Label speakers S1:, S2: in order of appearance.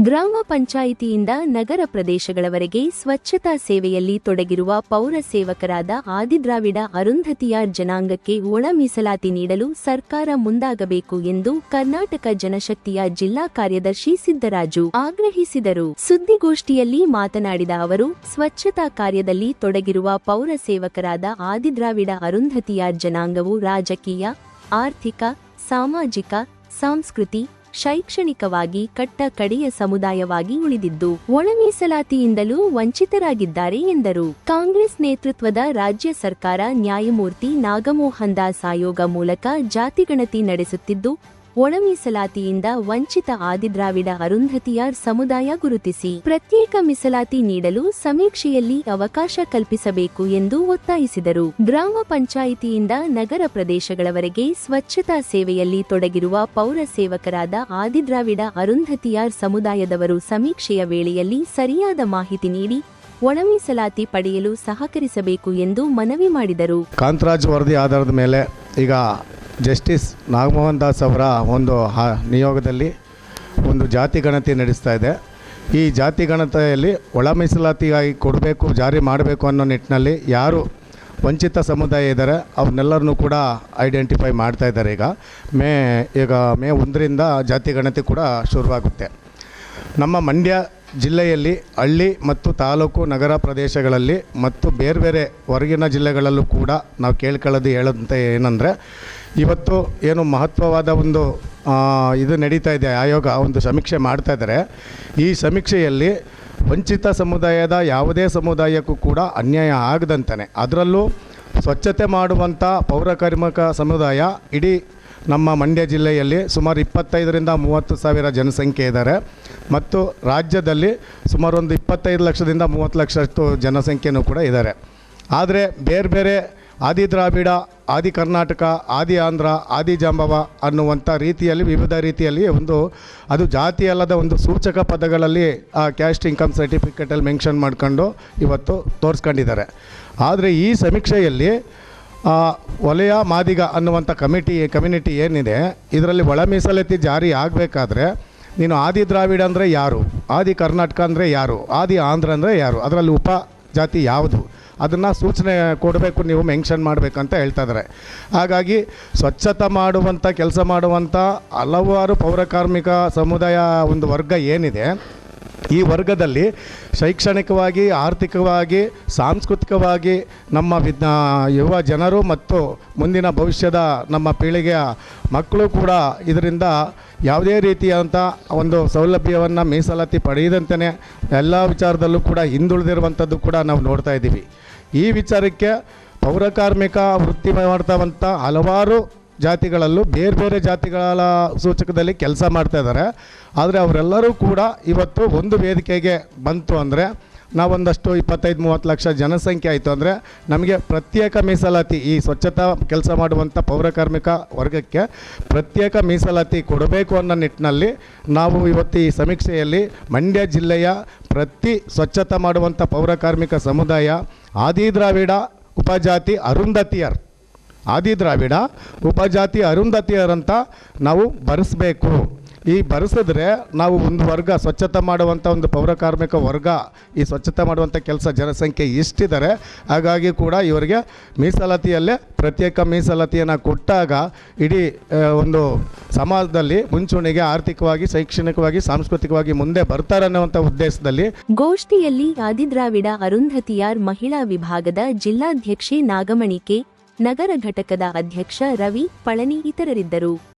S1: ಗ್ರಾಮ ಪಂಚಾಯಿತಿಯಿಂದ ನಗರ ಪ್ರದೇಶಗಳವರೆಗೆ ಸ್ವಚ್ಛತಾ ಸೇವೆಯಲ್ಲಿ ತೊಡಗಿರುವ ಪೌರ ಸೇವಕರಾದ ಆದಿದ್ರಾವಿಡ ಅರುಂಧತಿಯಾರ್ ಜನಾಂಗಕ್ಕೆ ಒಳ ಮೀಸಲಾತಿ ನೀಡಲು ಸರ್ಕಾರ ಮುಂದಾಗಬೇಕು ಎಂದು ಕರ್ನಾಟಕ ಜನಶಕ್ತಿಯ ಜಿಲ್ಲಾ ಕಾರ್ಯದರ್ಶಿ ಸಿದ್ದರಾಜು ಆಗ್ರಹಿಸಿದರು. ಸುದ್ದಿಗೋಷ್ಠಿಯಲ್ಲಿ ಮಾತನಾಡಿದ ಅವರು, ಸ್ವಚ್ಛತಾ ಕಾರ್ಯದಲ್ಲಿ ತೊಡಗಿರುವ ಪೌರ ಸೇವಕರಾದ ಆದಿದ್ರಾವಿಡ ಅರುಂಧತಿಯಾರ್ ಜನಾಂಗವು ರಾಜಕೀಯ, ಆರ್ಥಿಕ, ಸಾಮಾಜಿಕ, ಸಂಸ್ಕೃತಿ ಶೈಕ್ಷಣಿಕವಾಗಿ ಕಟ್ಟ ಕಡೆಯ ಸಮುದಾಯವಾಗಿ ಉಳಿದಿದ್ದು ಒಳ ಮೀಸಲಾತಿಯಿಂದಲೂ ವಂಚಿತರಾಗಿದ್ದಾರೆ ಎಂದರು. ಕಾಂಗ್ರೆಸ್ ನೇತೃತ್ವದ ರಾಜ್ಯ ಸರ್ಕಾರ ನ್ಯಾಯಮೂರ್ತಿ ನಾಗಮೋಹನ್ ದಾಸ್ ಆಯೋಗ ಮೂಲಕ ಜಾತಿಗಣತಿ ನಡೆಸುತ್ತಿದ್ದು ಒಳ ಮೀಸಲಾತಿಯಿಂದ ವಂಚಿತ ಆದಿದ್ರಾವಿಡ ಅರುಂಧತಿಯಾರ್ ಸಮುದಾಯ ಗುರುತಿಸಿ ಪ್ರತ್ಯೇಕ ಮೀಸಲಾತಿ ನೀಡಲು ಸಮೀಕ್ಷೆಯಲ್ಲಿ ಅವಕಾಶ ಕಲ್ಪಿಸಬೇಕು ಎಂದು ಒತ್ತಾಯಿಸಿದರು. ಗ್ರಾಮ ಪಂಚಾಯಿತಿಯಿಂದ ನಗರ ಪ್ರದೇಶಗಳವರೆಗೆ ಸ್ವಚ್ಛತಾ ಸೇವೆಯಲ್ಲಿ ತೊಡಗಿರುವ ಪೌರ ಸೇವಕರಾದ ಆದಿದ್ರಾವಿಡ ಅರುಂಧತಿಯಾರ್ ಸಮುದಾಯದವರು ಸಮೀಕ್ಷೆಯ ವೇಳೆಯಲ್ಲಿ ಸರಿಯಾದ ಮಾಹಿತಿ ನೀಡಿ ಒಣಮೀಸಲಾತಿ ಪಡೆಯಲು ಸಹಕರಿಸಬೇಕು ಎಂದು ಮನವಿ ಮಾಡಿದರು.
S2: ಕಾಂತರಾಜ್ ವರದಿ ಆಧಾರದ ಮೇಲೆ ಈಗ ಜಸ್ಟಿಸ್ ನಾಗಮೋಹನ್ ದಾಸ್ ಅವರ ಒಂದು ನಿಯೋಗದಲ್ಲಿ ಒಂದು ಜಾತಿ ಗಣತಿ ನಡೆಸ್ತಾ ಇದೆ. ಈ ಜಾತಿ ಗಣತಿಯಲ್ಲಿ ಒಳ ಮೀಸಲಾತಿಯಾಗಿ ಕೊಡಬೇಕು, ಜಾರಿ ಮಾಡಬೇಕು ಅನ್ನೋ ನಿಟ್ಟಿನಲ್ಲಿ ಯಾರು ವಂಚಿತ ಸಮುದಾಯ ಇದ್ದಾರೆ, ಅವ್ರನ್ನೆಲ್ಲರನ್ನೂ ಕೂಡ ಐಡೆಂಟಿಫೈ ಮಾಡ್ತಾ ಇದ್ದಾರೆ ಈಗ. ಮೇ ಈಗ ಮೇ ಒಂದರಿಂದ ಜಾತಿ ಗಣತಿ ಕೂಡ ಶುರುವಾಗುತ್ತೆ. ನಮ್ಮ ಮಂಡ್ಯ ಜಿಲ್ಲೆಯಲ್ಲಿ ಹಳ್ಳಿ ಮತ್ತು ತಾಲೂಕು ನಗರ ಪ್ರದೇಶಗಳಲ್ಲಿ ಮತ್ತು ಬೇರೆ ಬೇರೆ ಹೊರಗಿನ ಜಿಲ್ಲೆಗಳಲ್ಲೂ ಕೂಡ ನಾವು ಕೇಳ್ಕೊಳ್ಳೋದು ಹೇಳೋದಂತ ಏನಂದರೆ, ಇವತ್ತು ಏನು ಮಹತ್ವವಾದ ಒಂದು ಇದು ನಡೀತಾ ಇದೆ, ಆಯೋಗ ಒಂದು ಸಮೀಕ್ಷೆ ಮಾಡ್ತಾ ಇದ್ದಾರೆ. ಈ ಸಮೀಕ್ಷೆಯಲ್ಲಿ ವಂಚಿತ ಸಮುದಾಯದ ಯಾವುದೇ ಸಮುದಾಯಕ್ಕೂ ಕೂಡ ಅನ್ಯಾಯ ಆಗದಂತಾನೆ. ಅದರಲ್ಲೂ ಸ್ವಚ್ಛತೆ ಮಾಡುವಂಥ ಪೌರಕಾರ್ಮಿಕ ಸಮುದಾಯ ಇಡೀ ನಮ್ಮ ಮಂಡ್ಯ ಜಿಲ್ಲೆಯಲ್ಲಿ ಸುಮಾರು ಇಪ್ಪತ್ತೈದರಿಂದ ಮೂವತ್ತು ಸಾವಿರ ಜನಸಂಖ್ಯೆ ಇದ್ದಾರೆ. ಮತ್ತು ರಾಜ್ಯದಲ್ಲಿ ಸುಮಾರು ಒಂದು ಇಪ್ಪತ್ತೈದು ಲಕ್ಷದಿಂದ ಮೂವತ್ತು ಲಕ್ಷಷ್ಟು ಜನಸಂಖ್ಯೆನೂ ಕೂಡ ಇದ್ದಾರೆ. ಆದರೆ ಬೇರೆ ಬೇರೆ ಆದಿ ದ್ರಾವಿಡ, ಆದಿ ಕರ್ನಾಟಕ, ಆದಿ ಆಂಧ್ರ, ಆದಿ ಜಾಂಬವ ಅನ್ನುವಂಥ ರೀತಿಯಲ್ಲಿ, ವಿವಿಧ ರೀತಿಯಲ್ಲಿ ಒಂದು ಅದು ಜಾತಿ ಅಲ್ಲದ ಒಂದು ಸೂಚಕ ಪದಗಳಲ್ಲಿ, ಆ ಕ್ಯಾಸ್ಟ್ ಇನ್ಕಮ್ ಸರ್ಟಿಫಿಕೇಟಲ್ಲಿ ಮೆನ್ಷನ್ ಮಾಡ್ಕೊಂಡು ಇವತ್ತು ತೋರಿಸ್ಕೊಂಡಿದ್ದಾರೆ. ಆದರೆ ಈ ಸಮೀಕ್ಷೆಯಲ್ಲಿ ವಲಯ ಮಾದಿಗ ಅನ್ನುವಂಥ ಕಮಿಟಿ, ಕಮ್ಯುನಿಟಿ ಏನಿದೆ, ಇದರಲ್ಲಿ ಒಳ ಮೀಸಲಾತಿ ಜಾರಿ ಆಗಬೇಕಾದ್ರೆ ನೀನು ಆದಿ ದ್ರಾವಿಡ ಅಂದರೆ ಯಾರು? ಆದಿ ಕರ್ನಾಟಕ ಅಂದರೆ ಯಾರು? ಆದಿ ಆಂಧ್ರ ಅಂದರೆ ಯಾರು? ಅದರಲ್ಲಿ ಉಪ ಜಾತಿ ಯಾವುದು? ಅದನ್ನು ಸೂಚನೆ ಕೊಡಬೇಕು, ನೀವು ಮೆನ್ಷನ್ ಮಾಡಬೇಕಂತ ಹೇಳ್ತಾ ಇದ್ದಾರೆ ಹಾಗಾಗಿ ಸ್ವಚ್ಛತೆ ಮಾಡುವಂಥ ಕೆಲಸ ಮಾಡುವಂಥ ಹಲವಾರು ಪೌರಕಾರ್ಮಿಕ ಸಮುದಾಯ ಒಂದು ವರ್ಗ ಏನಿದೆ ಈ ವರ್ಗದಲ್ಲಿ ಶೈಕ್ಷಣಿಕವಾಗಿ, ಆರ್ಥಿಕವಾಗಿ, ಸಾಂಸ್ಕೃತಿಕವಾಗಿ ನಮ್ಮ ವಿದ್ ಯುವ ಜನರು ಮತ್ತು ಮುಂದಿನ ಭವಿಷ್ಯದ ನಮ್ಮ ಪೀಳಿಗೆಯ ಮಕ್ಕಳು ಕೂಡ ಇದರಿಂದ ಯಾವುದೇ ರೀತಿಯಾದಂಥ ಒಂದು ಸೌಲಭ್ಯವನ್ನು ಮೀಸಲಾತಿ ಪಡೆಯದಂತೆಯೇ ಎಲ್ಲ ವಿಚಾರದಲ್ಲೂ ಕೂಡ ಹಿಂದುಳಿದಿರುವಂಥದ್ದು ಕೂಡ ನಾವು ನೋಡ್ತಾ ಇದ್ದೀವಿ. ಈ ವಿಚಾರಕ್ಕೆ ಪೌರಕಾರ್ಮಿಕ ವೃತ್ತಿ ಮಾಡ್ತಾವಂಥ ಹಲವಾರು ಜಾತಿಗಳಲ್ಲೂ ಬೇರೆ ಬೇರೆ ಜಾತಿಗಳ ಸೂಚಕದಲ್ಲಿ ಕೆಲಸ ಮಾಡ್ತಾ ಇದ್ದಾರೆ ಆದರೆ ಅವರೆಲ್ಲರೂ ಕೂಡ ಇವತ್ತು ಒಂದು ವೇದಿಕೆಗೆ ಬಂತು ಅಂದರೆ ನಾವೊಂದಷ್ಟು ಇಪ್ಪತ್ತೈದು ಮೂವತ್ತು ಲಕ್ಷ ಜನಸಂಖ್ಯೆ ಆಯಿತು ಅಂದರೆ ನಮಗೆ ಪ್ರತ್ಯೇಕ ಮೀಸಲಾತಿ, ಈ ಸ್ವಚ್ಛತಾ ಕೆಲಸ ಮಾಡುವಂಥ ಪೌರಕಾರ್ಮಿಕ ವರ್ಗಕ್ಕೆ ಪ್ರತ್ಯೇಕ ಮೀಸಲಾತಿ ಕೊಡಬೇಕು ಅನ್ನೋ ನಿಟ್ಟಿನಲ್ಲಿ ನಾವು ಇವತ್ತು ಈ ಸಮೀಕ್ಷೆಯಲ್ಲಿ ಮಂಡ್ಯ ಜಿಲ್ಲೆಯ ಪ್ರತಿ ಸ್ವಚ್ಛತಾ ಮಾಡುವಂಥ ಪೌರಕಾರ್ಮಿಕ ಸಮುದಾಯ, ಆದಿ ದ್ರಾವಿಡ ಉಪಜಾತಿ ಅರುಂಧತಿಯರ್ ಆದಿ ದ್ರಾವಿಡ, ಉಪಜಾತಿ ಅರುಂಧತಿಯರಂತ ನಾವು ಬರೆಸ್ಬೇಕು. ಈ ಬರೆಸಿದ್ರೆ ನಾವು ಒಂದು ವರ್ಗ, ಸ್ವಚ್ಛತೆ ಮಾಡುವಂಥ ಒಂದು ಪೌರ ಕಾರ್ಮಿಕ ವರ್ಗ ಈ ಸ್ವಚ್ಛತೆ ಮಾಡುವಂಥ ಕೆಲಸ ಜನಸಂಖ್ಯೆ ಇಷ್ಟಿದ್ದಾರೆ ಹಾಗಾಗಿ ಕೂಡ ಇವರಿಗೆ ಮೀಸಲಾತಿಯಲ್ಲೇ ಪ್ರತ್ಯೇಕ ಮೀಸಲಾತಿಯನ್ನು ಕೊಟ್ಟಾಗ ಇಡೀ ಒಂದು ಸಮಾಜದಲ್ಲಿ ಮುಂಚೂಣಿಗೆ ಆರ್ಥಿಕವಾಗಿ, ಶೈಕ್ಷಣಿಕವಾಗಿ, ಸಾಂಸ್ಕೃತಿಕವಾಗಿ ಮುಂದೆ ಬರ್ತಾರೆ ಅನ್ನುವಂಥ ಉದ್ದೇಶದಲ್ಲಿ
S1: ಗೋಷ್ಠಿಯಲ್ಲಿ ಆದಿದ್ರಾವಿಡ ಅರುಂಧತಿಯಾರ್ ಮಹಿಳಾ ವಿಭಾಗದ ಜಿಲ್ಲಾಧ್ಯಕ್ಷೆ ನಾಗಮಣಿಕೆ ನಗರ ಘಟಕದ ಅಧ್ಯಕ್ಷ ರವಿ ಪಳನಿ ಇತರರಿದ್ದರು.